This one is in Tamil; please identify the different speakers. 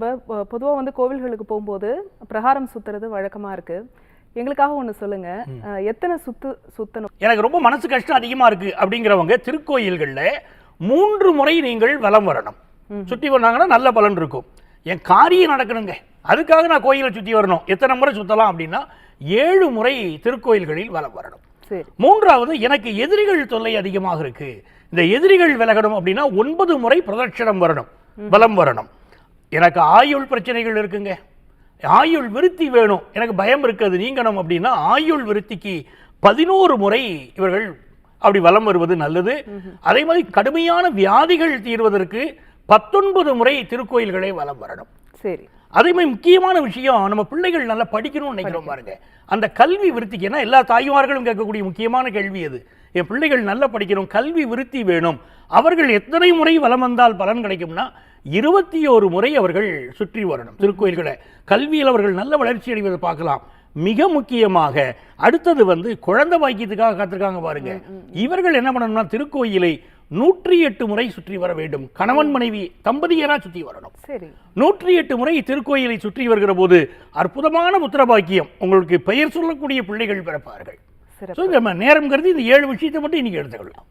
Speaker 1: இப்போ பொதுவாக வந்து கோவில்களுக்கு போகும்போது பிரகாரம் சுத்துறது வழக்கமா இருக்கு. எங்களுக்காக ஒன்று சொல்லுங்க. எத்தனை சுத்து சுத்தணும்?
Speaker 2: எனக்கு ரொம்ப மனசு கஷ்டம் அதிகமா இருக்கு அப்படிங்கிறவங்க திருக்கோயில்கள்ல மூன்று முறை நீங்கள் வலம் வரணும். சுத்தி வந்தாங்கன்னா நல்ல பலன் இருக்கும். என் காரியம் நடக்கணுங்க. அதுக்காக நான் கோயிலை சுத்தி வரணும். எத்தனை முறை சுத்தலாம் அப்படின்னா ஏழு முறை திருக்கோயில்களில் வலம் வரணும். மூன்றாவது எனக்கு எதிரிகள் தொல்லை அதிகமாக இருக்கு. இந்த எதிரிகள் விலகணும் அப்படின்னா ஒன்பது முறை பிரதட்சணம் வரணும். பலம் வரணும். எனக்கு ஆயுள் பிரச்சனைகள் இருக்குங்க. ஆயுள் விருத்தி வேணும். எனக்கு பயம் இருக்குது. நீங்கணும் அப்படின்னா ஆயுள் விருத்திக்கு பதினோரு முறை இவர்கள் அப்படி வலம் வருவது நல்லது. அதே மாதிரி கடுமையான வியாதிகள் தீர்வதற்கு பத்தொன்பது முறை திருக்கோயில்களே வலம் வரணும்.
Speaker 1: சரி.
Speaker 2: அதே மாதிரி முக்கியமான விஷயம் நம்ம பிள்ளைகள் நல்லா படிக்கணும்னு நினைக்கிறோம் பாருங்க. அந்த கல்வி விருத்திக்கு ஏன்னா எல்லா தாய்மார்களும் கேட்கக்கூடிய முக்கியமான கேள்வி அது. என் பிள்ளைகள் நல்லா படிக்கணும் கல்வி விருத்தி வேணும். அவர்கள் எத்தனை முறை வலம் வந்தால் பலன் கிடைக்கும்னா இருபத்தி ஒரு முறை அவர்கள் சுற்றி வரணும். திருக்கோயில்களை. கல்வியில் அவர்கள் நல்ல வளர்ச்சி அடைவதை பார்க்கலாம். மிக முக்கியமாக அடுத்தது வந்து குழந்தை பாக்கியத்துக்காக காத்திருக்காங்க பாருங்க. இவர்கள் என்ன பண்ணணும்னா திருக்கோயிலை நூற்றி எட்டு முறை சுற்றி வர வேண்டும். கணவன் மனைவி தம்பதியரா சுற்றி வரணும். நூற்றி எட்டு முறை திருக்கோயிலை சுற்றி வருகிற போது அற்புதமான புத்திர பாக்கியம் உங்களுக்கு பெயர் சொல்லக்கூடிய பிள்ளைகள் பிறப்பார்கள். நேரம் கருதி இந்த ஏழு விஷயத்தை மட்டும் இன்னைக்கு எடுத்துக்கலாம்